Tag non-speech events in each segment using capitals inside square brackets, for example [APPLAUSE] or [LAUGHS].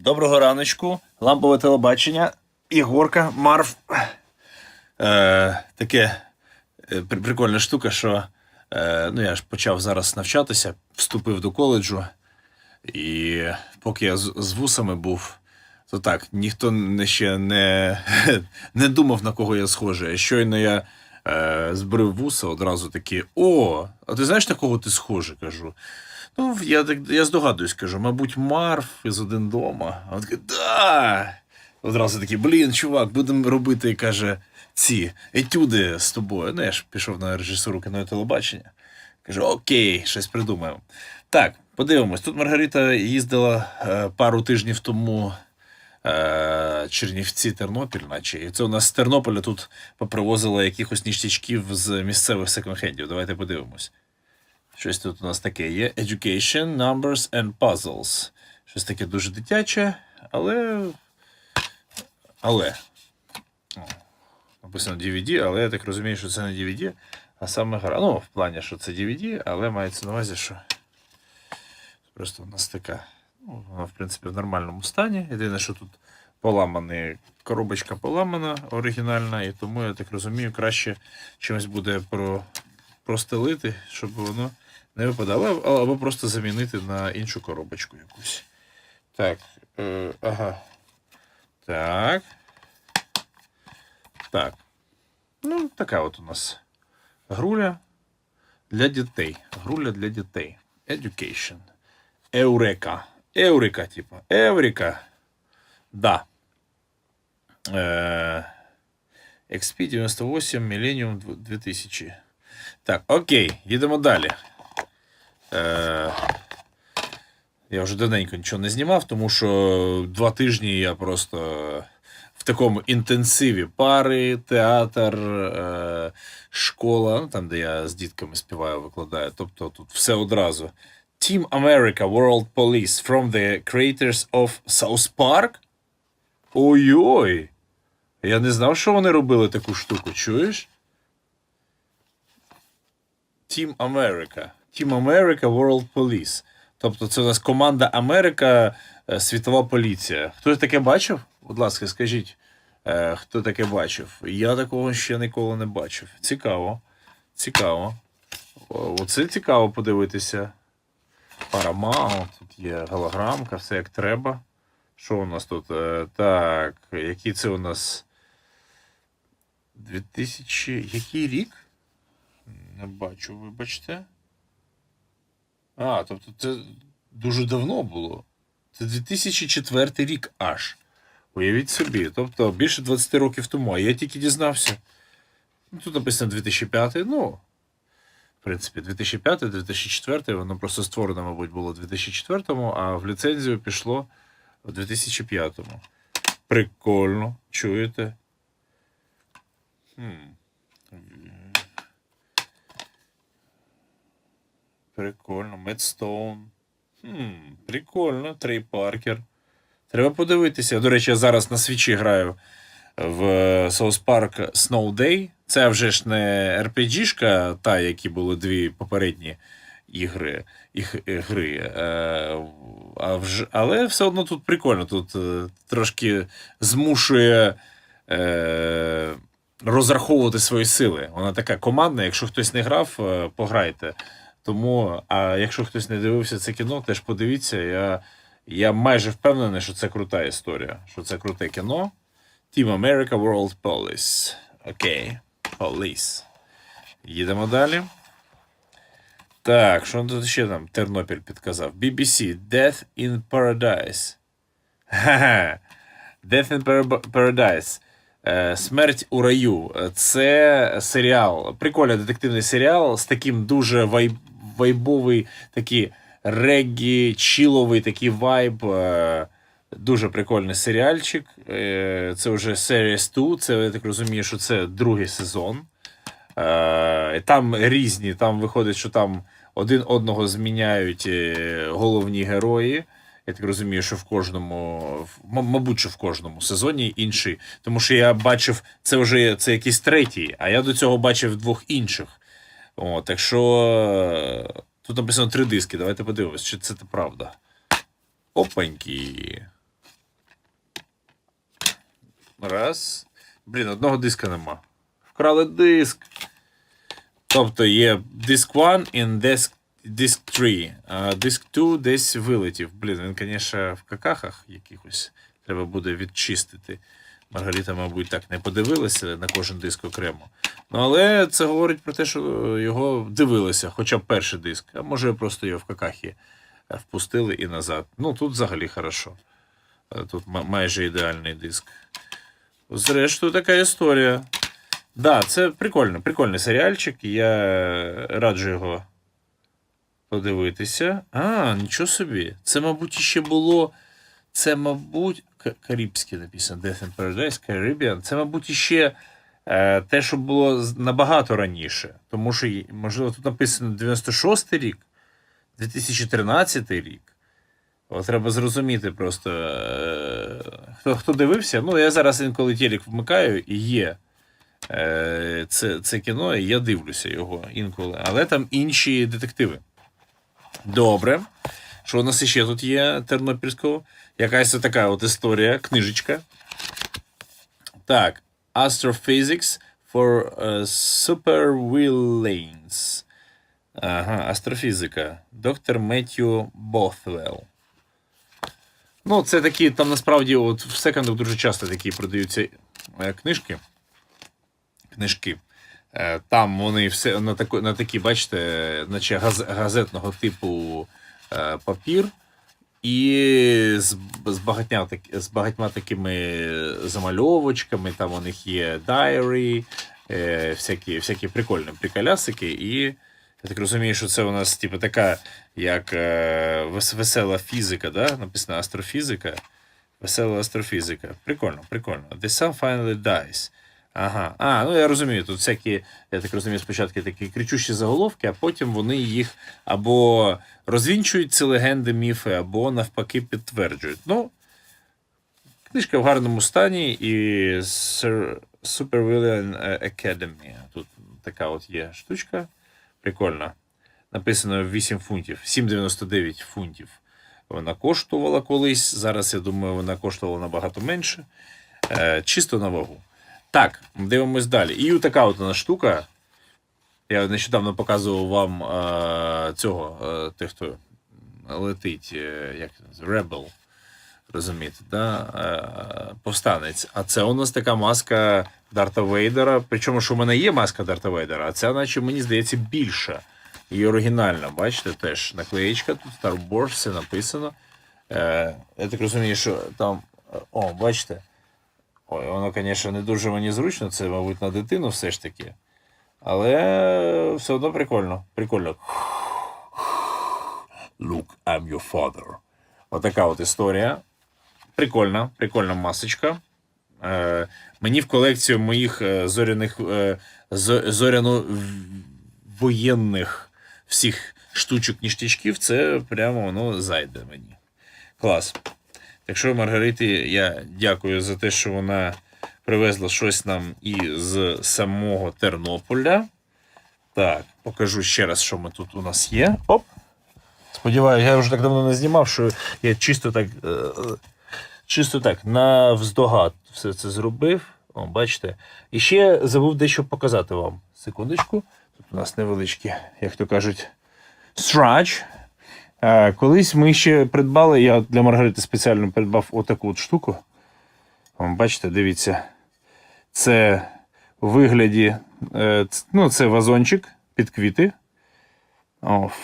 Доброго раночку, лампове телебачення, Ігорка, Марф. Е, таке е, при- прикольна штука, що е, ну, я ж почав зараз навчатися, вступив до коледжу, і поки я з, з вусами був, то так, ніхто не ще не, [LAUGHS] не думав, на кого я схожий. Щойно я е, збрив вуса, одразу такі: О, а ти знаєш, на кого ти схожий? кажу. Ну, я, так, я здогадуюсь, кажу, мабуть, Марф із один дома. А він такий, да. Одразу такий, блін, чувак, будемо робити, каже, ці етюди з тобою. Ну, я ж пішов на режисуру кіно і телебачення. Кажу, окей, щось придумаємо. Так, подивимось. Тут Маргарита їздила е, пару тижнів тому е, Чернівці, Тернопіль, наче. І це у нас з Тернополя тут попривозили якихось ніштячків з місцевих секонд-хендів. Давайте подивимось. Щось тут у нас таке є. Education, Numbers and Puzzles. Щось таке дуже дитяче, але. Але. Написано DVD, але я так розумію, що це не DVD, а саме гра. Ну, в плані, що це DVD, але мається на увазі, що просто у нас така. Ну, вона, в принципі, в нормальному стані. Єдине, що тут поламаний, коробочка поламана, оригінальна, і тому, я так розумію, краще чимось буде про, простелити, щоб воно не випадало, або просто замінити на іншу коробочку якусь. Так. Е, ага. Так. Так. Ну, така от у нас груля для дітей. Груля для дітей. Education. Еурека. Еурека, типа. Еврика. Да. Е, XP 98 Millennium 2000. Так, окей, їдемо далі. Е, я вже давненько нічого не знімав, тому що два тижні я просто в такому інтенсиві пари, театр, е, школа, ну, там, де я з дітками співаю, викладаю. Тобто тут все одразу. Team America World Police from the creators of South Park? Ой-ой! Я не знав, що вони робили таку штуку, чуєш? Team America. Team America World Police. Тобто це у нас команда Америка, е, світова поліція. Хтось таке бачив? Будь ласка, скажіть, е, хто таке бачив? Я такого ще ніколи не бачив. Цікаво. Цікаво. Оце цікаво подивитися. Paramount, тут є голограмка, все як треба. Що у нас тут? Е, Так, який це у нас 2000. Який рік? Не бачу, вибачте. А, тобто це дуже давно було. Це 2004 рік аж. Уявіть собі. Тобто більше 20 років тому. А я тільки дізнався. Ну, тут написано 2005, ну. В принципі, 2005-2004, воно просто створено, мабуть, було в 2004, а в ліцензію пішло в 2005. Прикольно, чуєте? Хм. Прикольно. Медстоун. Хм, прикольно. Трей Паркер. Треба подивитися. До речі, я зараз на свічі граю в South Park Snow Day. Це вже ж не RPG-шка, та, які були дві попередні ігри. Їх, е. Е, а вже, але все одно тут прикольно. Тут е, трошки змушує. Е, розраховувати свої сили. Вона така командна. Якщо хтось не грав, е, пограйте. Тому, а якщо хтось не дивився це кіно, теж подивіться. Я, я майже впевнений, що це крута історія, що це круте кіно. Team America World Police. Окей. Police. Їдемо далі. Так, що тут ще там Тернопіль підказав? BBC Death in Paradise. Death in Paradise. Е, Смерть у раю. Це серіал. Прикольний детективний серіал з таким дуже вайб, вайбовий, такий реггі, чіловий такий вайб. Е, Дуже прикольний серіальчик. Е, Це вже Series 2. Це я так розумію, що це другий сезон. Е, Там різні, там виходить, що там один одного зміняють головні герої. Я так розумію, що в кожному, мабуть, що в кожному сезоні інший. Тому що я бачив, це вже це якийсь третій, а я до цього бачив двох інших. О, так що е, тут написано три диски. Давайте подивимось, чи це правда. Опаньки. Раз. Блін, одного диска нема. Вкрали диск. Тобто є диск 1 і диск диск 3. А диск 2 десь вилетів. Блін, він, звісно, в какахах якихось треба буде відчистити. Маргарита, мабуть, так не подивилася на кожен диск окремо. Ну, але це говорить про те, що його дивилися, хоча б перший диск. А може просто його в какахі впустили і назад. Ну, тут взагалі хорошо. Е, Тут майже ідеальний диск. Зрештою, така історія. Да, це прикольно, прикольний серіальчик. Я раджу його подивитися. А, нічого собі. Це, мабуть, ще було. Це, мабуть, Карибське написано Death in Paradise, Caribbean. Це, мабуть, іще е, те, що було набагато раніше. Тому що, можливо, тут написано 96-й рік, 2013 рік. От треба зрозуміти просто. Е, хто, хто дивився, ну я зараз інколи телек вмикаю і є е, це, це кіно, і я дивлюся його інколи. Але там інші детективи. Добре. Що у нас ще тут є тернопільського? Якась така от історія, книжечка. Так. Astrophysics for uh, Supervillains. Ага, астрофізика. Доктор Меттью Боthwell. Ну, це такі, там насправді, от в секондах дуже часто такі продаються е, книжки. Книжки. Е, Там вони все на, таку, на такі, бачите, наче газ, газетного типу папір. І з, з, багатьма, з багатьма такими замальовочками, там у них є дайрі, е, всякі, всякі прикольні приколясики. І я так розумію, що це у нас типу, така, як е, весела фізика, да? написано астрофізика. Весела астрофізика. Прикольно, прикольно. The sun finally dies. Ага. А, ну я розумію, тут всякі, я так розумію, спочатку такі кричущі заголовки, а потім вони їх або розвінчують ці легенди, міфи, або навпаки підтверджують. Ну, книжка в гарному стані і Sir- Supervillain Academy. Тут така от є штучка. Прикольна. Написано 8 фунтів, 7,99 фунтів. Вона коштувала колись. Зараз, я думаю, вона коштувала набагато менше. Е, чисто на вагу. Так, дивимось далі. І така от вона штука. Я нещодавно показував вам е, цього, е, тих, хто летить, е, як це Rebel. Розумієте, да? е, повстанець. А це у нас така маска Дарта Вейдера. Причому, що в мене є маска Дарта Вейдера, а ця, наче, мені здається, більша. І оригінальна, бачите, теж наклеєчка, тут Star Wars, все написано. Е, я так розумію, що там. е, О, бачите. Ой, воно, звісно, не дуже мені зручно, це, мабуть, на дитину все ж таки. Але все одно прикольно. Прикольно. Look, I'm your father. Отака от історія. Прикольна, прикольна масочка. Е, мені в колекцію моїх е, зоряних е, зоряно-воєнних всіх штучок ніштячків, це прямо воно зайде мені. Клас. Так що, Маргариті, я дякую за те, що вона привезла щось нам і з самого Тернополя. Так, покажу ще раз, що ми тут у нас є. Оп. Сподіваюся, я вже так давно не знімав, що я чисто так. е, е, Чисто так, на вздогад все це зробив. О, бачите. І ще забув дещо показати вам. Секундочку. Тут у нас невеличкі, як то кажуть, срач. Е, колись ми ще придбали, я для Маргарити спеціально придбав отаку от штуку. Бачите, дивіться. Це у вигляді, е, ну, це вазончик під квіти.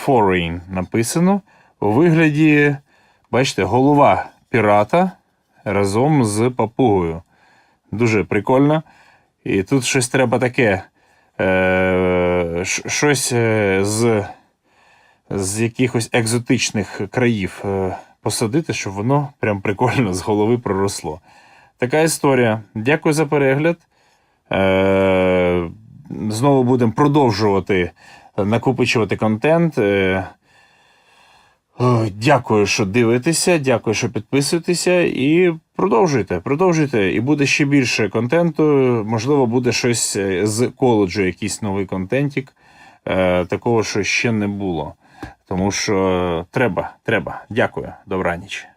Foreign написано. У вигляді, бачите, голова пірата разом з папугою. Дуже прикольно. І тут щось треба таке. Е, щось з, з якихось екзотичних країв е, посадити, щоб воно прям прикольно з голови проросло. Така історія. Дякую за перегляд. Е, знову будемо продовжувати накопичувати контент. Е, Дякую, що дивитеся, дякую, що підписуєтеся, і продовжуйте, продовжуйте. І буде ще більше контенту. Можливо, буде щось з коледжу, якийсь новий контентик. Е, такого, що ще не було. Тому що треба, треба. Дякую. Добраніч.